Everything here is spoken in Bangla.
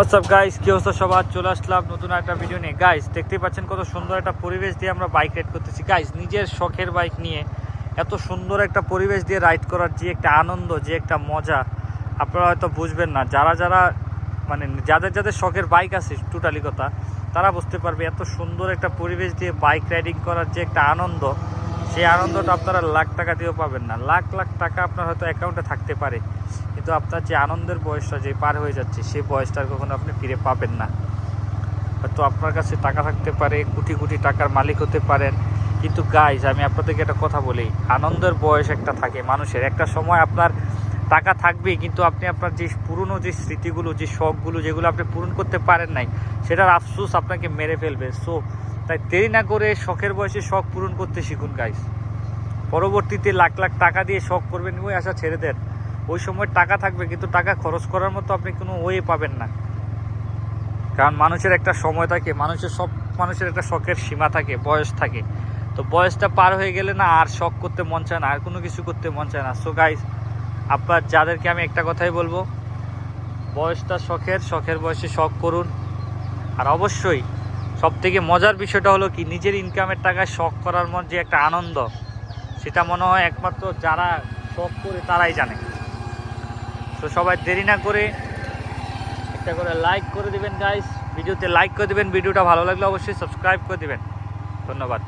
হোয়াটসঅ্যাপ গাইস কি অবস্থা? সবার চলে আসলাম নতুন একটা ভিডিও নিয়ে। গাইস দেখতেই পাচ্ছেন কত সুন্দর একটা পরিবেশ দিয়ে আমরা বাইক রাইড করতেছি। গাইস নিজের শখের বাইক নিয়ে এত সুন্দর একটা পরিবেশ দিয়ে রাইড করার যে একটা আনন্দ, যে একটা মজা, আপনারা হয়তো বুঝবেন না। যারা যারা মানে যাদের যাদের শখের বাইক আছে টোটালি কথা, তারা বুঝতে পারবে এত সুন্দর একটা পরিবেশ দিয়ে বাইক রাইডিং করার যে একটা আনন্দ সেই আনন্দটা আপনারা লাখ টাকা দিয়েও পাবেন না। লাখ লাখ টাকা আপনার হয়তো অ্যাকাউন্টে থাকতে পারে। কিন্তু আপনার যে আনন্দের বয়সটা যে পার হয়ে যাচ্ছে, সেই বয়সটা কখনো আপনি ফিরে পাবেন না। হয়তো আপনার কাছে টাকা থাকতে পারে, কোটি কোটি টাকার মালিক হতে পারেন। কিন্তু গাইজ আমি আপনাদেরকে একটা কথা বলি, আনন্দের বয়স একটা থাকে মানুষের। একটা সময় আপনার টাকা থাকবে কিন্তু আপনি আপনার যে পুরনো যে স্মৃতিগুলো, যে শখগুলো, যেগুলো আপনি পূরণ করতে পারেন নাই, সেটার আফসোস আপনাকে মেরে ফেলবে। সো তাই দেরি না করে শখের বয়সে শখ পূরণ করতে শিখুন গাইজ পরবর্তীতে লাখ লাখ টাকা দিয়ে শখ করবেন, ওই আশা ছেড়ে দেন। ওই সময় টাকা থাকবে, কিন্তু টাকা খরচ করার মতো আপনি কোনো ওয়ে পাবেন না। কারণ মানুষের একটা সময় থাকে, মানুষের সব, মানুষের একটা শখের সীমা থাকে, বয়স থাকে। তো বয়সটা পার হয়ে গেলে না আর শখ করতে মন চায় না, আর কোনো কিছু করতে মন চায় না। সো গাইস আপনার যাদেরকে আমি একটা কথাই বলব, বয়সটা শখের শখের বয়সে শখ করুন। আর অবশ্যই সব থেকে মজার বিষয়টা হলো কি, নিজের ইনকামের টাকা শখ করার মন যে একটা আনন্দ, সেটা মনে হয় একমাত্র যারা শখ করে তারাই জানে। তো সবাই দেরি না করে একটা করে লাইক করে দিবেন গাইস ভিডিওতে লাইক করে দিবেন, ভিডিওটা ভালো লাগলে অবশ্যই সাবস্ক্রাইব করে দিবেন। ধন্যবাদ।